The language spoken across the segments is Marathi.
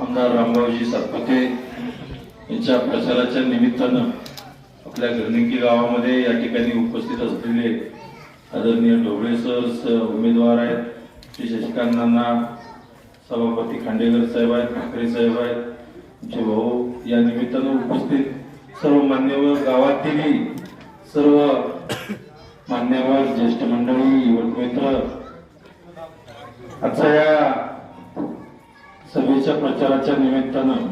आमदार रामभाऊजी सातपुते यांच्या प्रचाराच्या निमित्तानं आपल्या गर्निकी गावामध्ये या ठिकाणी उपस्थित असलेले आदरणीय ढोबळे सर उमेदवार आहेत. श्री शशिकांतांना सभापती खांडेकर साहेब आहेत ठाकरे साहेब आहेत. आमचे भाऊ या निमित्तानं उपस्थित सर्व मान्यवर गावातीलही सर्व मान्यवर ज्येष्ठ मंडळी युवक मित्र. आजच्या या सभेच्या प्रचाराच्या निमित्तानं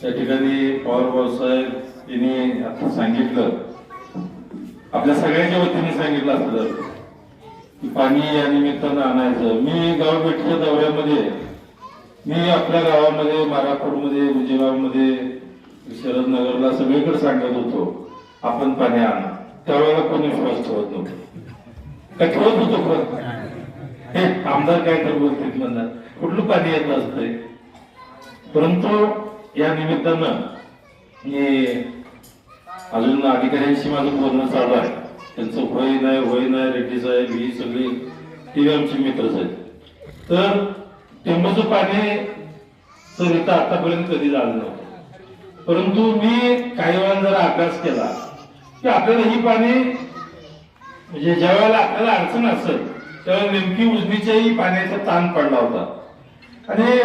त्या ठिकाणी पवार भाऊसाहेब यांनी आता सांगितलं. आपल्या सगळ्यांच्या वतीने सांगितलं असलं की पाणी या निमित्तानं आणायचं. मी गाव दौऱ्यामध्ये मी आपल्या गावामध्ये मारापूरमध्ये गुजेगावमध्ये शरद नगरला सगळीकडे सांगत होतो आपण पाणी आणा. त्यावेळेला कोणी विश्वास ठेवत नव्हतो. काय ठेवत होतो पण हे आमदार काय तर बोलतील म्हणणार कुठलं पाणी येत असतंय? परंतु या निमित्तानं मी अजून अधिकाऱ्यांशी माझं बोलणं चालू आहे. त्यांचं होय नाही होय नाही रेड्डी साहेब ही सगळी ती आमचे मित्रच आहेत तर टेंबूचं पाणी सरिता आतापर्यंत कधी झालं नव्हतं. परंतु मी काही वेळा जरा अभ्यास केला की आपल्याला ही पाणी म्हणजे ज्या वेळेला आपल्याला अडचण असेल त्यावेळेला नेमकी उजनीच्याही पाण्याचा ताण पडला होता. आणि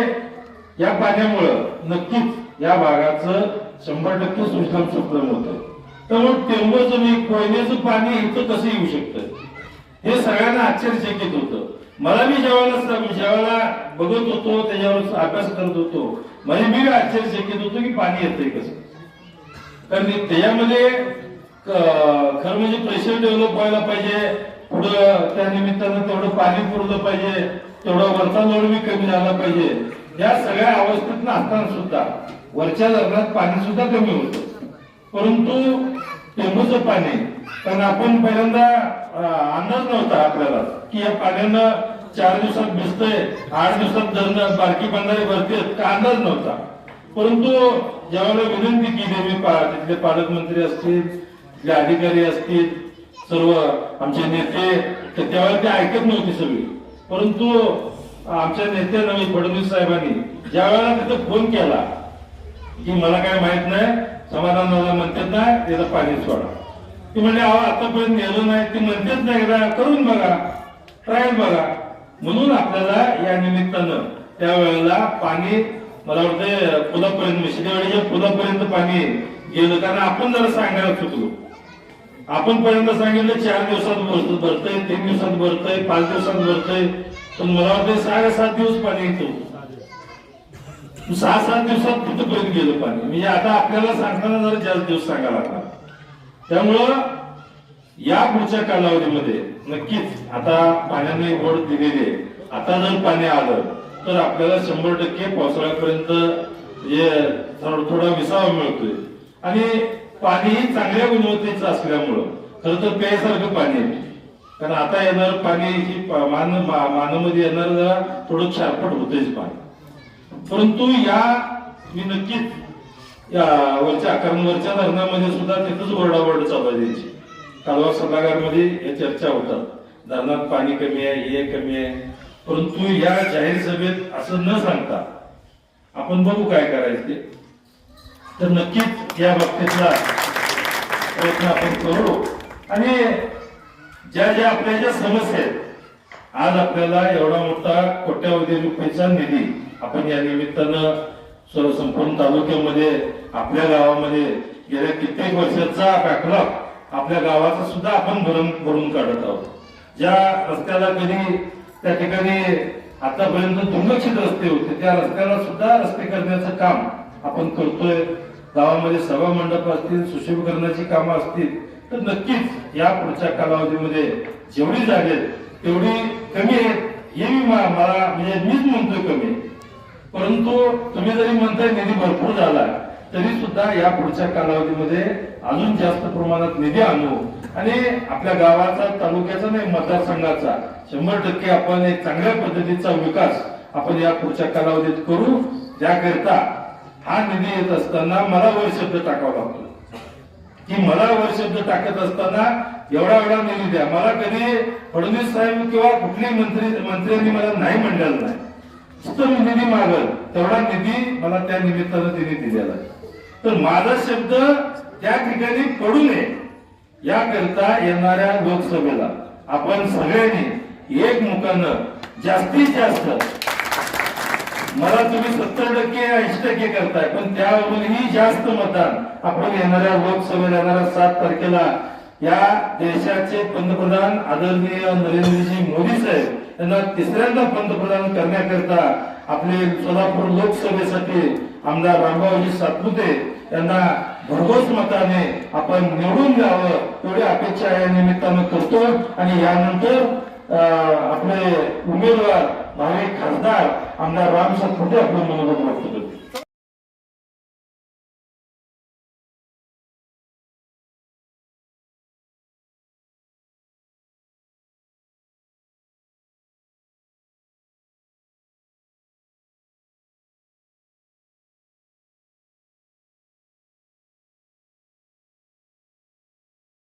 या पाण्यामुळं नक्कीच या भागाचं शंभर टक्के सुजलाम होत. होतं मग टेंबूचं मी कोयनेचं पाणी इथं कसं येऊ शकतं? हे सगळ्यांना आश्चर्यचकित होतं. मला मी जेव्हा जेव्हा ज्यावेळेला बघत होतो त्याच्यावर अभ्यास करत होतो म्हणजे मी आश्चर्यचकित होतो की पाणी येतंय कसं? कारण त्याच्यामध्ये खरं म्हणजे प्रेशर डेव्हलप व्हायला पाहिजे. पुढं त्या निमित्तानं तेवढं पाणी पुरलं पाहिजे. तेवढा वरचा लोड बी कमी झाला पाहिजे. या सगळ्या अवस्थेत असताना सुद्धा वरच्या धरणात पाणी सुद्धा कमी होतं. परंतु टेंबूचं पाणी कारण आपण पहिल्यांदा अंदाज नव्हता आपल्याला की या पाण्यानं चार दिवसात भिजतंय आठ दिवसात धरणं बारकी बंधारे भरते का अंदाज नव्हता. परंतु ज्यावेळेला विनंती केली मी पा- तिथले पालकमंत्री असतील तिथले अधिकारी असतील सर्व आमचे नेते तर त्यावेळेला ते ऐकत नव्हते सगळी. परंतु आमच्या नेत्यानं मी फडणवीस साहेबांनी ज्या वेळेला तिथं फोन केला की मला काय माहीत नाही समाधान दादा म्हणतात ना त्याचं पाणी सोडा. ती म्हणजे अहो आतापर्यंत नेलो नाही. ती म्हणतेच नाही एकदा करून बघा ट्रायल बघा. म्हणून आपल्याला या निमित्तानं त्यावेळेला पाणी मला वाटतं पुलापर्यंत मिशिदेवाडीच्या पुलापर्यंत पाणी गेलं. कारण आपण जरा सांगायला चुकलो. आपण पर्यंत सांगितलं चार दिवसात भरत भरतय तीन दिवसात भरतय पाच दिवसात भरतय. पण मला वाटतं सहा सात दिवस पाणी येतो. सहा सात दिवसात कुठपर्यंत गेलं पाणी? म्हणजे आता आपल्याला सांगताना जरा जास्त दिवस सांगायला लागला. त्यामुळं या पुढच्या कालावधीमध्ये नक्कीच आता पाण्याने ओढ दिलेली आहे. आता जर पाणी आलं तर आपल्याला शंभर टक्के पावसाळ्यापर्यंत म्हणजे थोडा थोडा विसावा मिळतोय. आणि पाणी चांगल्या गुणवत्तेचं असल्यामुळं खरं तर प्यायसारखं पाणी आहे. कारण आता येणार पाणी ही मान मानामध्ये येणार जरा थोडं क्षारपट होतेच पाणी. परंतु या मी नक्कीच या वरच्या कारण वरच्या धरणामध्ये सुद्धा तिथंच ओरडाओरड चालू आहे त्यांची. कालवा सल्लागारमध्ये या चर्चा होतात. धरणात पाणी कमी आहे हे कमी आहे. परंतु या जाहीर सभेत असं न सांगता आपण बघू काय करायचं ते. तर नक्कीच या बाबतीतला प्रयत्न आपण करू. आणि ज्या ज्या आपल्या ज्या समस्या आहेत आज आपल्याला एवढा मोठा कोट्यावधी रुपयाचा निधी आपण या निमित्तानं सर्व संपूर्ण तालुक्यामध्ये आपल्या गावामध्ये गेल्या कित्येक वर्षाचा बॅकलॉग आपल्या गावाचा सुद्धा आपण भरून भरून काढत आहोत. ज्या रस्त्याला कधी त्या ठिकाणी आतापर्यंत दुर्लक्षित रस्ते होते त्या रस्त्याला सुद्धा रस्ते करण्याचं काम आपण करतोय. गावामध्ये सभा मंडप असतील सुशोभीकरणाची कामं असतील तर नक्कीच या पुढच्या कालावधीमध्ये जेवढी झाली तेवढी कमी आहेत हे मी मला म्हणजे मीच म्हणतोय कमी परंतु तुम्ही जरी म्हणताय निधी भरपूर झाला तरी सुद्धा या पुढच्या कालावधीमध्ये अजून जास्त प्रमाणात निधी आणू. आणि आपल्या गावाचा तालुक्याचा नाही मतदारसंघाचा शंभर टक्के आपण एक चांगल्या पद्धतीचा विकास आपण या पुढच्या कालावधीत करू. त्याकरिता हा निधी येत असताना मला वर शब्द टाकावा लागतो. की मला वर शब्द टाकत असताना एवढा एवढा निधी द्या. मला कधी फडणवीस साहेब किंवा कुठल्याही मंत्री मंत्र्यांनी मला नाही म्हणलेलं नाही. नुसतं मी निधी मागल तेवढा निधी मला त्या निमित्तानं तिने दिलेला तर माझा शब्द त्या ठिकाणी पडू नये याकरिता येणाऱ्या लोकसभेला आपण सगळ्यांनी एकमुखानं जास्तीत जास्त मला तुम्ही सत्तर टक्के ऐंशी टक्के करताय पण त्याहूनही जास्त मतदान. आपण येणाऱ्या लोकसभेला येणाऱ्या सात तारखेला या देशाचे पंतप्रधान आदरणीय नरेंद्रजी मोदी साहेब यांना तिसऱ्यांदा पंतप्रधान करण्याकरता आपले सोलापूर लोकसभेसाठी आमदार रामभाऊजी सातपुते यांना भरघोस मताने आपण निवडून द्यावं एवढी अपेक्षा या निमित्तानं करतो. आणि यानंतर अं, आपले उमेदवार भावी खासदार आमदार राम सातपुते आपलं मनोगत व्यक्त करतो